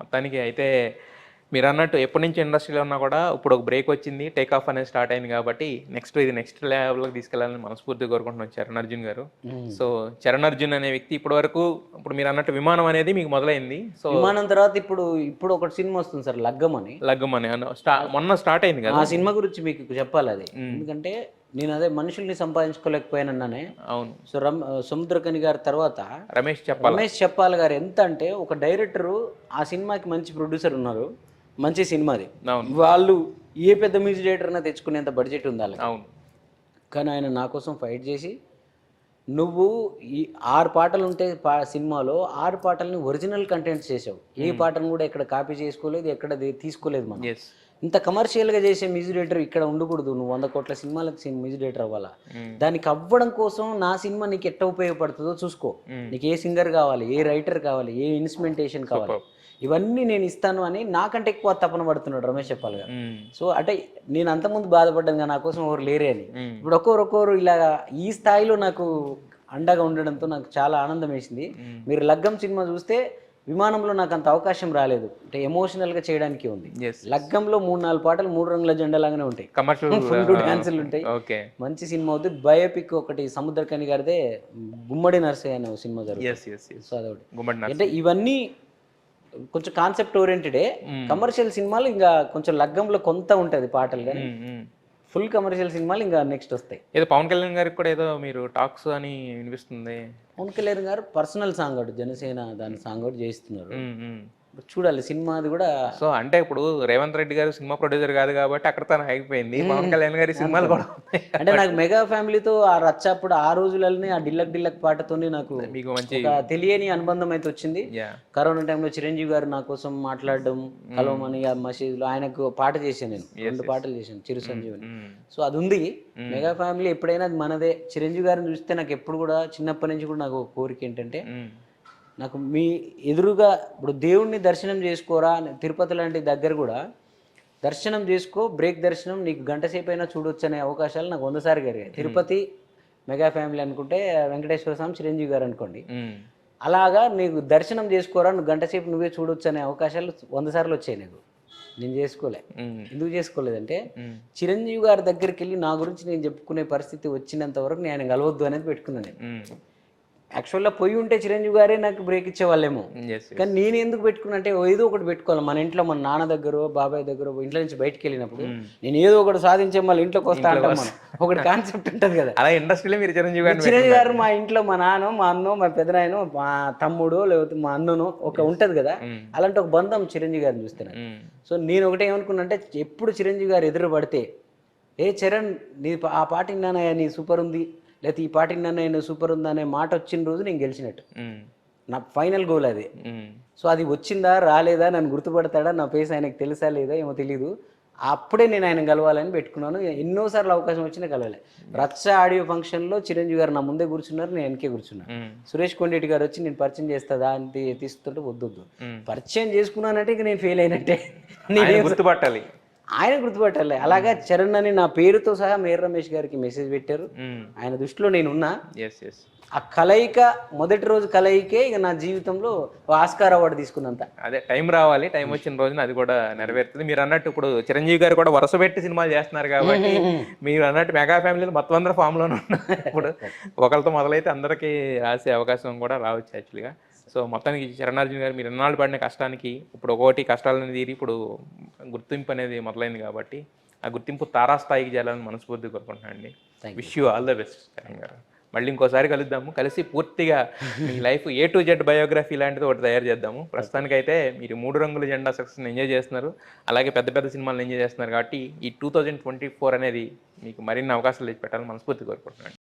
మొత్తానికి అయితే మీరు అన్నట్టు ఎప్పటి నుంచి ఇండస్ట్రీలో ఉన్నా కూడా ఇప్పుడు ఒక బ్రేక్ వచ్చింది టేక్ ఆఫ్ అనేది స్టార్ట్ అయింది కాబట్టి నెక్స్ట్ ఇది నెక్స్ట్ లెవెల్కి తీసుకెళ్ళాలని మనస్ఫూర్తిగా కోరుకుంటున్నాం చరణ్ అర్జున్ గారు. సో చరణ్ అర్జున్ అనే వ్యక్తి ఇప్పటి వరకు ఇప్పుడు మీరు అన్నట్టు విమానం అనేది మీకు మొదలైంది. సో విమానం తర్వాత ఇప్పుడు ఇప్పుడు ఒకటి సినిమా వస్తుంది సార్ లగ్గం అని. లగ్గం అని మొన్న స్టార్ట్ అయింది కదా. ఆ సినిమా గురించి మీకు చెప్పాలి అది. ఎందుకంటే నేను అదే మనుషుల్ని సంపాదించుకోలేకపోయానన్నానే. అవును. సో రమ్ సముద్రకని గారి తర్వాత రమేష్ చెప్పాలి? రమేష్ చెప్పాలి గారు ఎంత అంటే ఒక డైరెక్టరు ఆ సినిమాకి మంచి ప్రొడ్యూసర్ ఉన్నారు. మంచి సినిమాది. వాళ్ళు ఏ పెద్ద మ్యూజిక్ డైరెక్టర్ అయినా తెచ్చుకునేంత బడ్జెట్ వాళ్ళకి. అవును. కానీ ఆయన నా కోసం ఫైట్ చేసి నువ్వు ఈ ఆరు పాటలు ఉంటే పా సినిమాలో ఆరు పాటల్ని ఒరిజినల్ కంటెంట్స్ చేసావు. ఏ పాటను కూడా ఎక్కడ కాపీ చేసుకోలేదు ఎక్కడ తీసుకోలేదు మనం. ఇంత కమర్షియల్గా చేసే మ్యూజిక్ డైరెక్టర్ ఇక్కడ ఉండకూడదు. నువ్వు వంద కోట్ల సినిమాలకు సిన్- మ్యూజిక్ డైరెక్టర్ అవ్వాలా? దానికి అవ్వడం కోసం నా సినిమా నీకు ఎట్ట ఉపయోగపడుతుందో చూసుకో. నీకు ఏ సింగర్ కావాలి ఏ రైటర్ కావాలి ఏ ఇన్స్ట్రుమెంటేషన్ కావాలి. ఇవన్నీ నేను ఇస్తాను అని నాకంటే ఎక్కువ తపన పడుతున్నాడు రమేష్ చెప్పాలి గారు సో అంటే నేను అంతకుముందు బాధపడ్డాను కానీ నా కోసం ఎవరు లేరే అని. ఇప్పుడు ఒక్కొరు ఒక్కొరు ఇలాగా ఈ స్థాయిలో నాకు అండగా ఉండడంతో నాకు చాలా ఆనందం వేసింది. మీరు లగ్గం సినిమా చూస్తే విమానంలో నాకు అంత అవకాశం రాలేదు. అంటే ఎమోషనల్గా చేయడానికి ఉంది. లగ్గంలో మూడు నాలుగు పాటలు మూడు రంగుల జెండా లాగానే ఉంటాయి. కమర్షియల్ డాన్సులు ఉంటాయి. మంచి సినిమా అవుతుంది బయోపిక్ ఒకటి సముద్రకని గారిదే గుమ్మడి నర్సయ్య అనే సినిమా జరుగుతుంది. సో అదొకటి. అంటే ఇవన్నీ కొంచెం కాన్సెప్ట్ ఓరియంటెడే కమర్షియల్ సినిమాలు ఇంకా కొంచెం లగ్గంలో కొంత ఉంటుంది పాటలు కానీ ఫుల్ కమర్షియల్ సినిమాలు ఇంకా నెక్స్ట్ వస్తాయి. ఏదో పవన్ కళ్యాణ్ గారికి కూడా ఏదో మీరు టాక్స్ అని వినిపిస్తుంది. పవన్ కళ్యాణ్ గారు పర్సనల్ సాంగ్ ఒకటి జనసేన దాని సాంగ్ ఒకటి చేస్తున్నారు చూడాలి సినిమా అది కూడా సో అంటే ఇప్పుడు రేవంత్ రెడ్డి గారు సినిమా ప్రొడ్యూసర్ కాదు కాబట్టి అక్కడ తను ఆగిపోయింది పవన్ కళ్యాణ్ గారి సినిమాలు కూడా. అంటే నాకు మెగా ఫ్యామిలీతో ఆ రచ్చ అప్పుడు ఆ రోజులలోనే ఆ డిల్లక్ డిల్లక్ పాటతోనే నాకు మీకు మంచి తెలియని అనుబంధం అయితే వచ్చింది. కరోనా టైంలో చిరంజీవి గారు నా కోసం మాట్లాడడం కలవమని ఆ మసీదులో ఆయనకు పాట చేశాను నేను. రెండు పాటలు చేశాను చిరు సంజీవని. సో అది ఉంది మెగా ఫ్యామిలీ ఎప్పుడైనా అది మనదే. చిరంజీవి గారిని చూస్తే నాకు ఎప్పుడు కూడా చిన్నప్పటి నుంచి కూడా నాకు కోరిక ఏంటంటే నాకు మీ ఎదురుగా ఇప్పుడు దేవుణ్ణి దర్శనం చేసుకోరా తిరుపతి లాంటి దగ్గర కూడా దర్శనం చేసుకో బ్రేక్ దర్శనం నీకు గంట సేపు అయినా చూడొచ్చు అనే అవకాశాలు నాకు వందసారి జరిగాయి తిరుపతి మెగా ఫ్యామిలీ అనుకుంటే వెంకటేశ్వర స్వామి చిరంజీవి గారు అనుకోండి. అలాగా నీకు దర్శనం చేసుకోరా నువ్వు గంట సేపు నువ్వే చూడొచ్చు అనే అవకాశాలు వంద సార్లు వచ్చాయి నీకు. నేను చేసుకోలే. ఎందుకు చేసుకోలేదంటే చిరంజీవి గారి దగ్గరికి వెళ్ళి నా గురించి నేను చెప్పుకునే పరిస్థితి వచ్చినంత వరకు నేను కలవద్దు అనేది పెట్టుకున్నాను నేను. యాక్చువల్గా పోయి ఉంటే చిరంజీవి గారే నాకు బ్రేక్ ఇచ్చేవాళ్ళేమో. కానీ నేను ఎందుకు పెట్టుకున్నా అంటే ఏదో ఒకటి పెట్టుకోవాలి. మన ఇంట్లో మన నాన్న దగ్గర బాబాయ్ దగ్గర ఇంట్లో నుంచి బయటికి వెళ్ళినప్పుడు నేను ఏదో ఒకటి సాధించే మళ్ళీ ఇంట్లోకి వస్తా అంటాం మనం. ఒకటి కాన్సెప్ట్ ఉంటుంది కదా. అలా ఇండస్ట్రీలో మీరు చిరంజీవి గారిని చిరంజీవి గారు మా ఇంట్లో మా నాన్న మా అన్నో మా పెదనాయనో మా తమ్ముడు లేకపోతే మా అన్ననో ఒక ఉంటది కదా. అలాంటి ఒక బంధం చిరంజీవి గారిని చూస్తే నాకు. మ్మ్. సో నేను ఒకటే ఏమనుకున్నా అంటే ఎప్పుడు చిరంజీవి గారు ఎదురు పడితే ఏ చరణ్ నీ ఆ పాట విన్నానయ్యా నీ సూపర్ ఉంది. లేకపోతే ఈ పాట విన్నానయ్యా నీ సూపర్ ఉంది అనే మాట వచ్చిన రోజు నేను గెలిచినట్టు. నా ఫైనల్ గోల్ అది. సో అది వచ్చిందా రాలేదా నన్ను గుర్తుపడతాడా నా ఫేస్ ఆయనకు తెలుసా లేదా ఏమో తెలియదు అప్పుడే నేను ఆయన కలవాలని పెట్టుకున్నాను. ఎన్నోసార్లు అవకాశం వచ్చినా కలవలే రచ్చ ఆడియో ఫంక్షన్లో చిరంజీవి గారు నా ముందే కూర్చున్నారు నేను వెనకే కూర్చున్నాను. సురేష్ కొండేటి గారు వచ్చి నేను పరిచయం చేస్తుందా? అని తీ- తీస్తుంటే వద్దు. పరిచయం చేసుకున్నానంటే ఇక నేను ఫెయిల్ అయినట్టే. నేనే గుర్తుపట్టాలి. ఆయన గుర్తుపట్టాలి. అలాగా చరణ్ అని నా పేరుతో సహా మేర్ రమేష్ గారికి మెసేజ్ పెట్టారు. ఆయన దృష్టిలో నేను ఉన్నా ఎస్ ఎస్ ఆ కలయిక మొదటి రోజు కలయికే ఇక నా జీవితంలో ఆస్కార్ అవార్డు తీసుకున్నంత. అదే టైం రావాలి టైం వచ్చిన రోజున అది కూడా నెరవేరుతుంది. మీరు అన్నట్టు ఇప్పుడు చిరంజీవి గారు కూడా వరుస పెట్టి సినిమాలు చేస్తున్నారు కాబట్టి మీరు అన్నట్టు మెగా ఫ్యామిలీలో మొత్తం అందరూ ఫామ్లోనే ఉన్నారు. ఇప్పుడు ఒకరితో మొదలైతే అందరికీ రాసే అవకాశం కూడా రావచ్చు యాక్చువల్గా సో మొత్తానికి చరణార్జున్ గారు మీరు ఎన్నాళ్ళు పడిన కష్టానికి ఇప్పుడు ఒక్కొక్కటి కష్టాలను తీరి ఇప్పుడు గుర్తింపు అనేది మొదలైంది కాబట్టి ఆ గుర్తింపు తారాస్థాయికి చేయాలని మనస్ఫూర్తిగా కోరుకుంటున్నాను అండి. Wish you all the best Charan గారు. మళ్ళీ ఇంకోసారి కలుద్దాము. కలిసి పూర్తిగా మీ life A to Z biography లాంటిది ఒకటి తయారు చేద్దాము. ప్రస్తుతానికైతే మీరు మూడు రంగుల జెండా సక్సెస్ ఎంజాయ్ చేస్తున్నారు. అలాగే పెద్ద పెద్ద సినిమాలను ఎంజాయ్ చేస్తున్నారు కాబట్టి ఈ టూ థౌజండ్ ట్వంటీ ఫోర్ అనేది మీకు మరిన్ని అవకాశాలు తెచ్చి పెట్టాలని మనస్ఫూర్తి కోరుకుంటున్నాను